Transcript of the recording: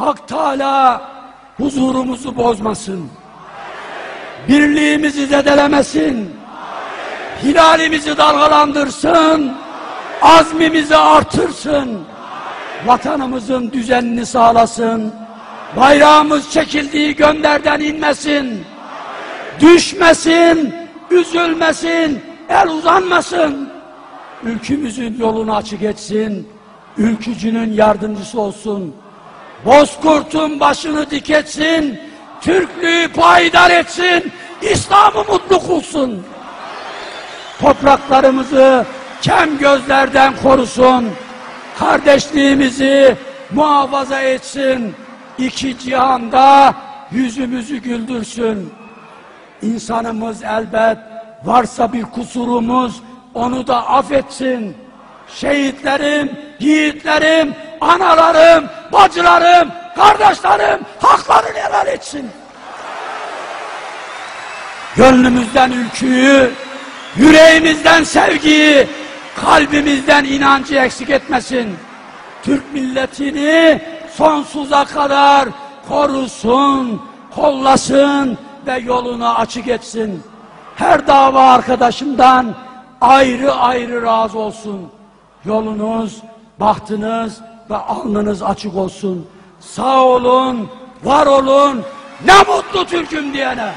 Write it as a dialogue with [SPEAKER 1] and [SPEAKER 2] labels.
[SPEAKER 1] Hak Teala huzurumuzu bozmasın. Birliğimizi zedelemesin. Hilalimizi dalgalandırsın. Azmimizi artırsın. Vatanımızın düzenini sağlasın. Bayrağımız çekildiği gönderden inmesin. Düşmesin, üzülmesin, el uzanmasın. Ülkümüzün yolunu açık etsin. Ülkücünün yardımcısı olsun. Bozkurt'un başını dik etsin. Türklüğü payidar etsin. İslam'ı mutlu kılsın. Topraklarımızı kem gözlerden korusun. Kardeşliğimizi muhafaza etsin. İki cihanda yüzümüzü güldürsün. İnsanımız elbet varsa bir kusurumuz onu da affetsin. Şehitlerim, yiğitlerim, analarım, bacılarım, kardeşlerim haklarını helal etsin. Gönlümüzden ülküyü, yüreğimizden sevgiyi, kalbimizden inancı eksik etmesin. Türk milletini sonsuza kadar korusun, kollasın ve yolunu açık etsin. Her dava arkadaşımdan ayrı ayrı razı olsun. Yolunuz, bahtınız ve alnınız açık olsun. Sağ olun, var olun, ne mutlu Türk'üm diyene.